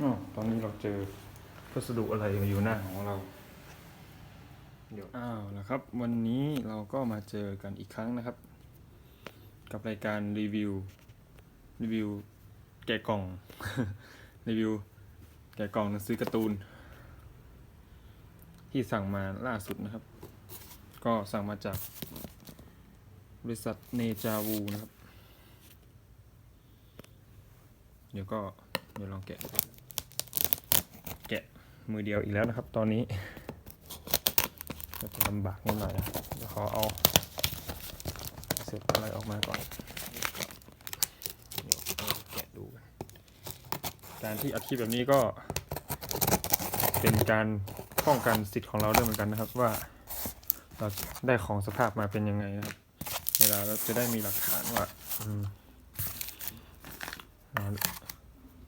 อ๋อตอนนี้เราเจอพัสดุอะไรอยู่หน้าของเรา เดี๋ยวอ้าวแล้วครับ วันนี้เราก็มาเจอกันอีกครั้งนะครับ กับรายการรีวิว รีวิว แกะกล่อง รีวิว แกะกล่องหนังสือการ์ตูน ที่สั่งมาล่าสุดนะครับ ก็สั่งมาจาก บริษัทเนจาวูนะครับ เดี๋ยวก็เดี๋ยวลองแกะ แกะมือเดียวอีกแล้วนะครับ ตอนนี้ก็จะลำบากนิดหน่อยนะเดี๋ยวขอเอาเสร็จอะไรออกมาก่อนแกะดูการที่อัดคลิปแบบนี้ก็เป็นการป้องกันสิทธิ์ของเราด้วยเหมือนกันนะครับว่าเราได้ของสภาพมาเป็นยังไงนะครับ เวลาเราจะได้มีหลักฐานว่า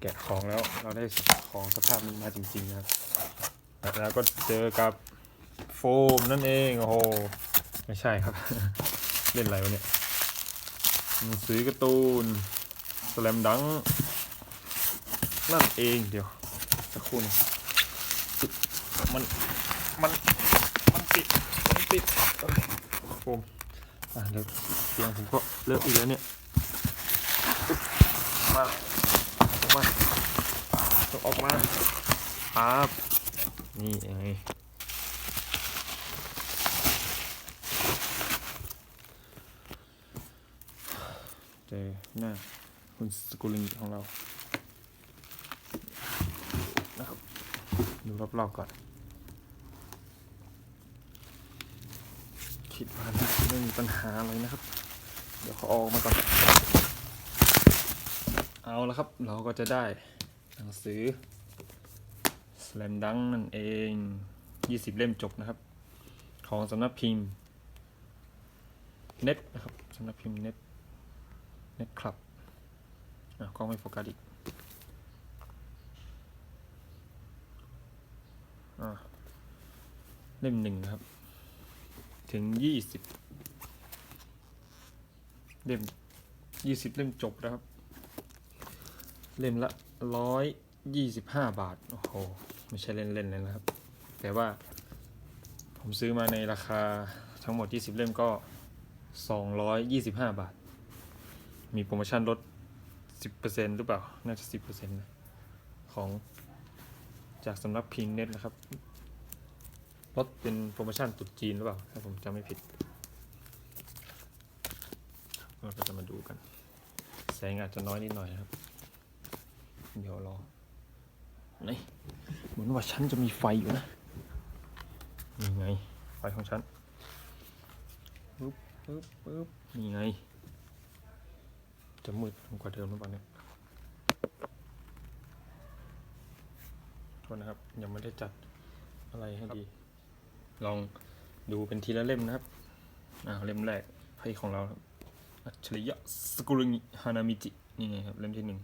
แกะของแล้วเราได้ของสภาพนี้มาจริงๆนะครับแล้วก็เจอกับโฟมนั่นเองโอ้โหไม่ใช่ครับ เล่นอะไรวะเนี่ยหนังสือการ์ตูนสแลมดังนั่นเองเดี๋ยวสักครู่นึมันมันมันติดมันติดโฟมอะเดี๋ยวเสียงผมก็เลอะอีกแล้วเนี่ยมา มาต้องออกมาครับนี่ไงเจอหน้าคุณสกุลิงของเรานะครับดูรอบๆก่อน คิดว่าไม่มีปัญหาอะไรนะครับ เดี๋ยวเขาออกมาก่อน เอาละครับ เราก็จะได้หนังสือ Slam Dunk นั่นเอง 20 เล่มจบนะครับ ของสำนักพิมพ์เน็ตนะครับสำนักพิมพ์เน็ตเน็ตคลับอะกล้องไม่โฟกัสอีกอะเล่มหนึ่งนะครับ ถึงยี่สิบเล่มยี่สิบเล่มจบนะครับ เล่มละร้อยยี่สิบห้าบาท โอ้โห ไม่ใช่เล่นๆเลยนะครับ แต่ว่า ผมซื้อมาในราคาทั้งหมด 20 เล่มก็ 225 บาท มีโปรโมชั่นลด 10%หรือเปล่า น่าจะ 10%นะของจากสำนักพิงเน็ตนะครับ ลดเป็นโปรโมชั่นตรุษจีนหรือเปล่า ถ้าผมจำไม่ผิด เราก็จะมาดูกัน แสงอาจจะน้อยนิดหน่อยนะครับ เดี๋ยวรอนี่เหมือนว่าฉันจะมีไฟอยู่นะนี่ไง ไฟของฉันปึ๊บปึ๊บปึ๊บนี่ไง จะมืดกว่าเดิมหรือเปล่าเนี่ยโทษนะครับ ยังไม่ได้จัดอะไรให้ดี ลองดูเป็นทีละเล่มนะครับอ่าเล่มแรกไพ่ของเราครับอัจฉริยะสกุลงิฮานามิจิ นี่ไงครับ เล่มที่หนึ่ง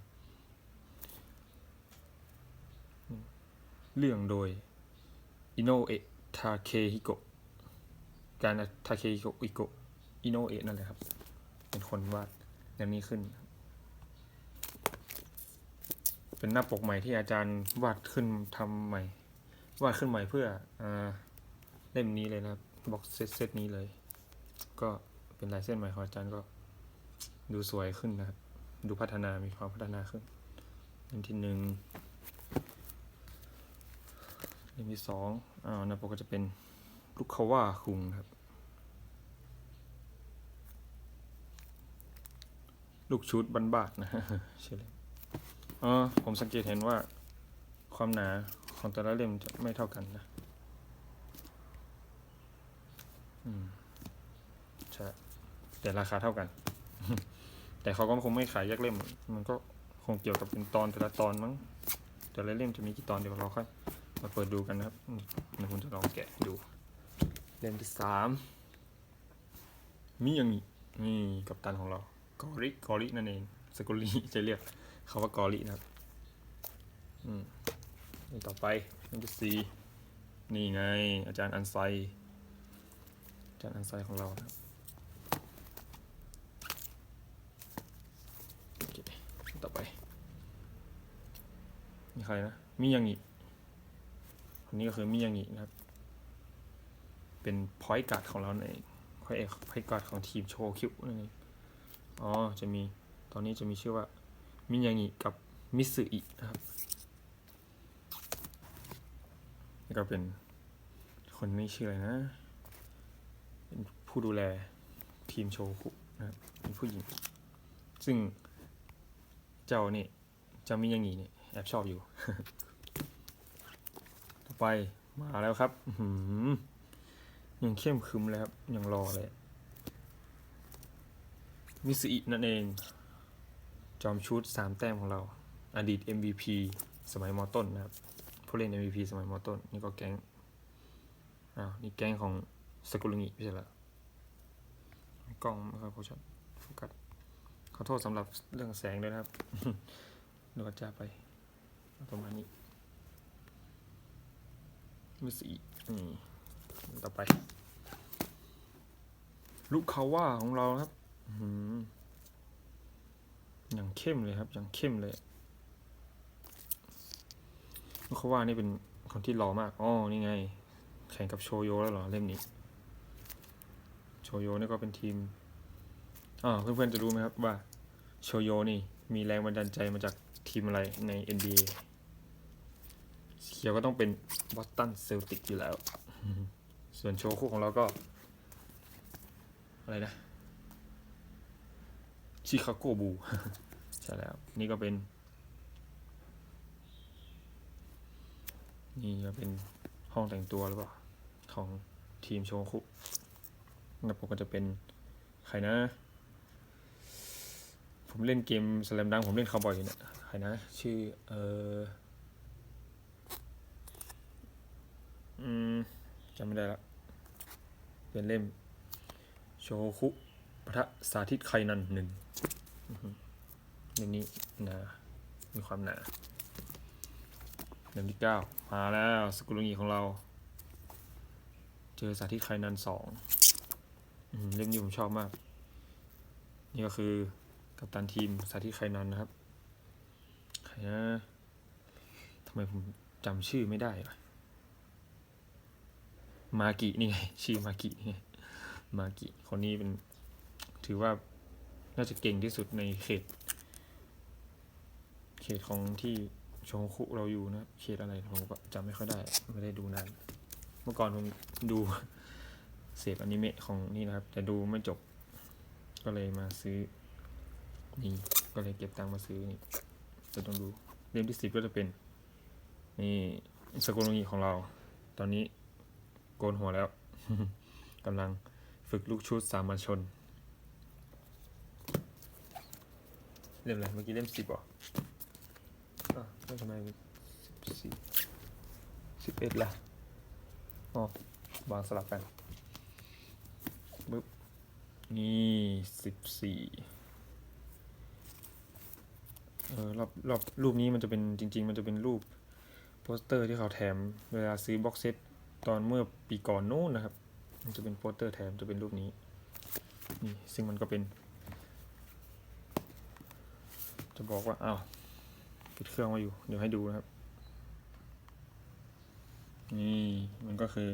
อืม เรื่องโดยอิโนเอะทาเคฮิโกะการทาเคฮิโกะอิโกะอิโนเอะนั่นแหละครับ เป็นคนวาดเล่มนี้ขึ้น เป็นหน้าปกใหม่ที่อาจารย์วาดขึ้นทำใหม่ วาดขึ้นใหม่เพื่ออเล่มนี้เลยนะครับบ็อกเซตเซตนี้เลย ก็เป็นลายเส้นใหม่ของอาจารย์ก็ดูสวยขึ้นนะครับ ดูพัฒนามีความพัฒนาขึ้นเล่มที่หนึ่ง เล่มที่สองอ่าน้าปก็จะเป็นลูกคาว่าคุงครับ ลูกชุดบันบาดนะชื่อเล่มอ๋อผมสังเกตเห็นว่าความหนาของแต่ละเล่มจะไม่เท่ากันนะ อืม ใช่ แต่ราคาเท่ากัน แต่เขาก็คงไม่ขายแยกเล่ม มันก็คงเกี่ยวกับเป็นตอนแต่ละตอนมั้ง แต่ละเล่มจะมีกี่ตอนเดี๋ยวเราค่อย มาเปิดดูกันนะครับอืมเดี๋ยวผมจะลองแกะดู เล่มที่สามมีอย่างนี้นี่กับตันของเรา กอริกอรินั่นเองสกุลีจะเรียกเขาว่ากอรินะครับอืมเล่ต่อไปเล่มที่สี่นี่ไง อาจารย์อันไซ อาจารย์อันไซของเรานะครับต่อไป มีใครนะมิยังงิค นนี้ก็คือมิยังงินะครับ เป็นพอยต์การ์ดของเราเองพอยต์พอยต์การ์ดของทีมโชคิวนั่นเองอ๋อจะมีตอนนี้จะมีชื่อว่ามิยังงิกับมิสึอินะครับนี่ก็เป็นคนนี้ชื่ออะไรนะเป็นผู้ดูแลทีมโชคุนะครับเป็นผู้หญิง ซึ่งเจ้านี่เจ้ามิยังงิเนี่ยแอบชอบอยู่ ไปมาแล้วครับหือยังเข้มขรึมเลยครับ ยังรอเลย มิสอินั่นเอง จอมชุดสามแต้มของเรา อดีต MVP สมัยมอต้นนะครับ ผู้เล่น MVP สมัยมอต้น นี่ก็แก๊ง อ้าว นี่แก๊งของสกุลุงิไม่ใช่เหรอกล้องไม่ค่อยโฟกัสโฟกัสขอโทษสำหรับเรื่องแสงด้วยนะครับเดี๋ยวจะไปประมาณนี้ มิสอินี่ต่อไป ลูกเขาว่าของเราครับอื้อหืออย่างเข้มเลยครับ อย่างเข้มเลยลูกเขาว่านี่เป็นคนที่หล่อมากอ๋อนี่ไง แข่งกับโชโยแล้วเหรอเล่มนี้ โชโยนี่ก็เป็นทีมอ่าเพื่อนๆจะรู้ไหมครับว่าโชโยนี่มีแรงบันดาลใจมาจากทีมอะไรใน NBA สี เขียวก็ต้องเป็นบอสตันเซลติกอยู่แล้ว ส่วนโชว์คู่ของเราก็ อะไรนะชิคาโกบูใช่แล้ว นี่ก็เป็น นี่ก็เป็นห้องแต่งตัวหรือเปล่า ของทีมโชคุแล้วผมก็จะเป็น ใครนะ ผมเล่นเกมสแลมดัง ผมเล่นคาวบอยอยู่เนี่ย ใครนะ ชื่อ เออ อืมจำไม่ได้ละเป็นเล่ม โชคุปะทะสาธิตไคนันหนึ่งอื้อหือเล่มนี้หนามีความหนาเล่มที่เก้ามาแล้วสกุลงีของเรา เจอสาธิตไคนันสองอื้อหือเล่มนี้ผมชอบมาก นี่ก็คือกัปตันทีมสาธิตไคนันนะครับใครนะทำไมผมจำชื่อไม่ได้วะ มากินี่ไงชื่อมากินี่ไงมากิคนนี้เป็นถือว่าน่าจะเก่งที่สุดในเขต เขตของที่โชคุเราอยู่นะ เขตอะไรผมก็จำไม่ค่อยได้ ไม่ได้ดูนานเมื่อก่อนผมดูเสพอนิเมะของนี่นะครับ แต่ดูไม่จบ ก็เลยมาซื้อ นี่ ก็เลยเก็บตังค์มาซื้อนี่จะต้องดูเล่มที่สิบก็จะเป็น นี่สกุลงีของเรา ตอนนี้ โกนหัวแล้วกำลังฝึกลูกชุดสามัญชน เล่มอะไรเมื่อกี้เล่มสิบอะอะทำไมสิบสี่สิบเอ็ดล่ะอ๋อวางสลับกันปึ๊บนี่สิบสี่เออรอบรอบรูปนี้มันจะเป็นจริง ๆ มันจะเป็นรูปโปสเตอร์ที่เขาแถมเวลาซื้อบ็อกเซต ตอนเมื่อปีก่อนนู้นนะครับ มันจะเป็นโปสเตอร์แถมจะเป็นรูปนี้นี่ซึ่งมันก็เป็น จะบอกว่าอ้าวปิดเครื่องมาอยู่ เดี๋ยวให้ดูนะครับ นี่มันก็คือ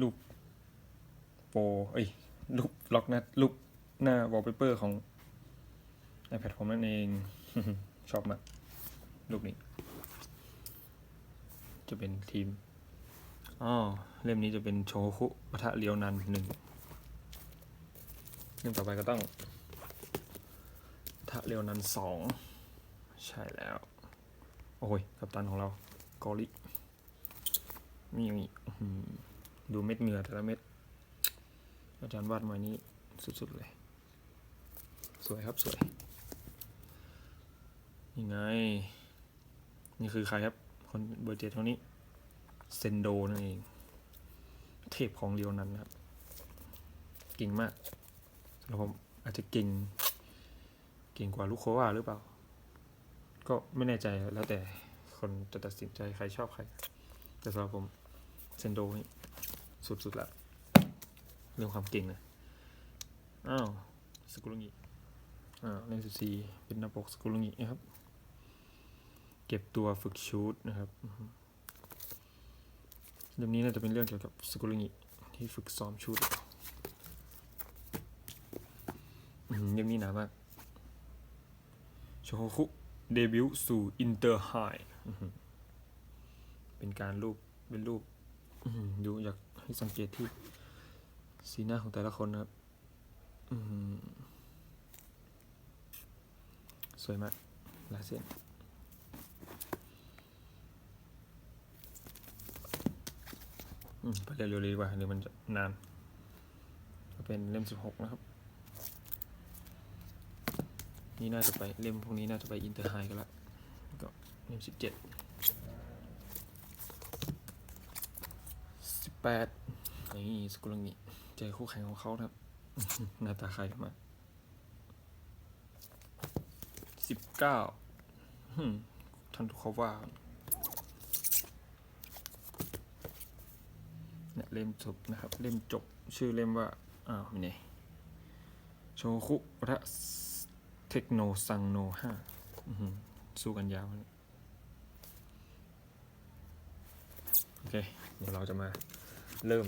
รูปโปรเอ้ยรูปล็อกหน้ารูปหน้าวอลเปเปอร์ของ iPad ผมนั่นเอง ชอบมากรูปนี้ จะเป็นทีม อ๋อเล่มนี้จะเป็นโชคุปะทะเลียวนันหนึ่งเล่มต่อไปก็ต้องทะเลียวนันสองใช่แล้ว โอ้ย กัปตันของเรากอริมีอย่างนี้ดูเม็ดเหงื่อแต่ละเม็ด อาจารย์วาดมานี้สุดๆเลย สวยครับสวยนี่ไง นี่คือใครครับ คนเบอร์เจ็ดคนนี้ เซนโดนั่นเอง เทพของเรียวนั้นครับ เก่งมากแล้วผมอาจจะเก่ง เก่งกว่าลูกโควาหรือเปล่า ก็ไม่แน่ใจแล้วแต่คนจะตัดสินใจใครชอบใคร แต่สำหรับผมเซนโดนี่สุดๆละเรื่องความเก่งนะอ้าวสกุลงิอ่าเล่มสิบสี่เป็นหน้าปกสกุลงินะครับเเก็บตัวฝึกชูดนะครับ อือฮึเล่มนี้น่าจะเป็นเรื่องเกี่ยวกับสกุลงิที่ฝึกซ้อมชูดอืมเล่มนี้หนามากโชโคุเดบิวต์สู่อินเตอร์ไฮเป็นการรูปเป็นรูปดูอยากให้สังเกตที่สีหน้าของแต่ละคนนะครับสวยมากลายเส้น อืม ไปเร็วๆเลยดีกว่าเดี๋ยวมันจะนาน ก็เป็นเล่มสิบหกนะครับ นี่น่าจะไปเล่มพวกนี้น่าจะไปอินเตอร์ไฮกันละก็เล่มสิบเจ็ดสิบแปดนี่สกุลังงิเจอคู่แข่งของเขาครับ หน้าตาใครมาสิบเก้าท่านทุกเขาว่า เนี่ยเล่มจบนะครับ เล่มจบชื่อเล่มว่า อ้าวมีไหนโชคุระเทคโนซังโนห้าสู้กันยาวนะโอเค เดี๋ยวเราจะมาเริ่ม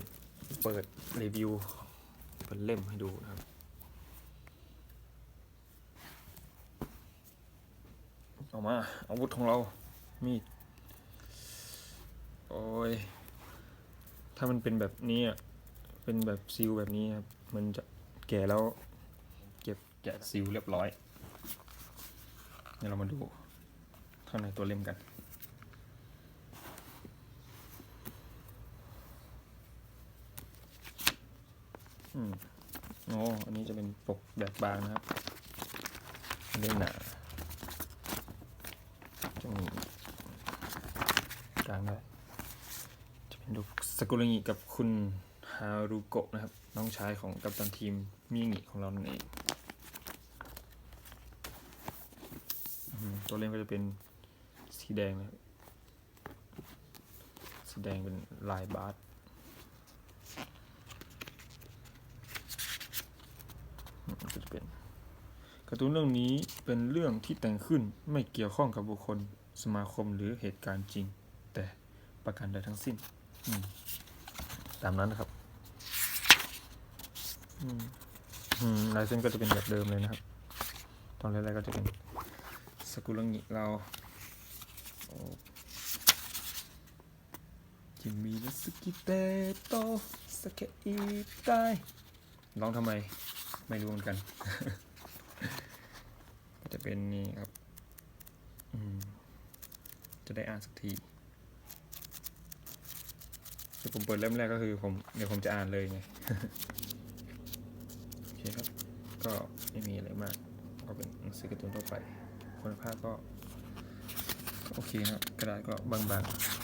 เปิดรีวิวเป็นเล่มให้ดูนะครับ ออกมาอาวุธของเรา มีด โอ้ยามันเป็นแบบนี้อะเป็นแบบซีลแบบนี้ครับ มันจะแก่แล้ว เก็บแกะซีลเรียบร้อยเดี๋ยวเรามาดูข้างในตัวเล่มกัน อืมโอ้อันนี้จะเป็นปกแบบบางนะครับเล่มหนาจะมีกลางได้จะเป็นรูป สกุลงิกับคุณฮารุโกะนะครับ น้องชายของกัปตันทีมมิงิของเรานั่นเองตัวเล่มก็จะเป็นสีแดงนะครับสีแดงเป็นลายบาสก็จะเป็นการ์ตูนเรื่องนี้เป็นเรื่องที่แต่งขึ้นไม่เกี่ยวข้องกับบุคคลสมาคมหรือเหตุการณ์จริง แต่ประกันใดทั้งสิ้น อืม ตามนั้นนะครับลายเส้นก็จะเป็นแบบเดิมเลยนะครับ ตอนแรกๆก็จะเป็นสกุลังิเราจิมมี่นสกิเตโตสเกอิไตร้องทำไม ไม่รู้เหมือนกัน ก็จะเป็นนี่ครับ จะได้อ่านสักทีี๋ยวผมเปิดเล่มแรกก็คือผมเดี๋ยวผมจะอ่านเลยไงโอเคครับ ก็ไม่มีอะไรมาก ก็เป็นหนังสือการ์ตูนทั่วไปคุณภาพก็ โอเคนะกระดาษก็บางๆ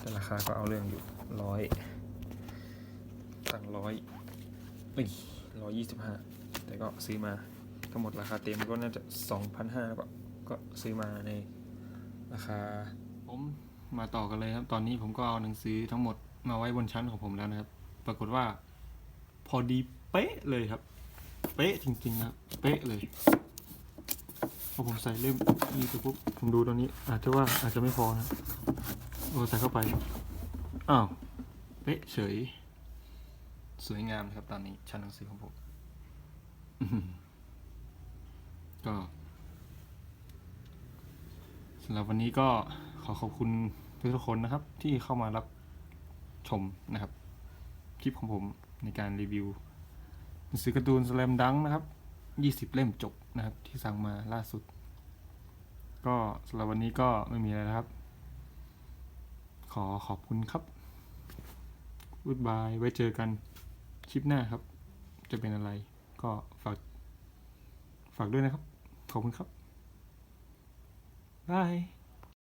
แต่ราคาก็เอาเรื่องอยู่ร้อยตั้งร้อยเอ้ยร้อยยี่สิบห้าแต่ก็ซื้อมาทั้งหมดราคาเต็มก็น่าจะสองพันห้าก็ก็ซื้อมาในราคาผม มาต่อกันเลยครับ ตอนนี้ผมก็เอาหนังสือทั้งหมดมาไว้บนชั้นของผมแล้วนะครับ ปรากฏว่า พอดีเป๊ะเลยครับ เป๊ะจริงๆนะเป๊ะเลยพอผมใส่เล่มนี้ไปปุ๊บผมดูตอนนี้ อาจจะว่าอาจจะไม่พอนะโอ้ใส่เข้าไปอ้าวเป๊ะเฉย สวยงามนะครับ ตอนนี้ชั้นหนังสือของผมก็สำหรับวันนี้ก็ อขอบคุณทุกๆคนนะครับ ที่เข้ามารับชมนะครับ คลิปของผมในการรีวิวหนังสือการ์ตูนสแลมดังนะครับ 20 เล่มจบนะครับ ที่สั่งมาล่าสุด ก็สำหรับวันนี้ก็ไม่มีอะไรนะครับ ขอขอบคุณครับบ๊ายบายไว้เจอกันคลิปหน้าครับ จะเป็นอะไรก็ฝาก ฝากด้วยนะครับ ขอบคุณครับบาย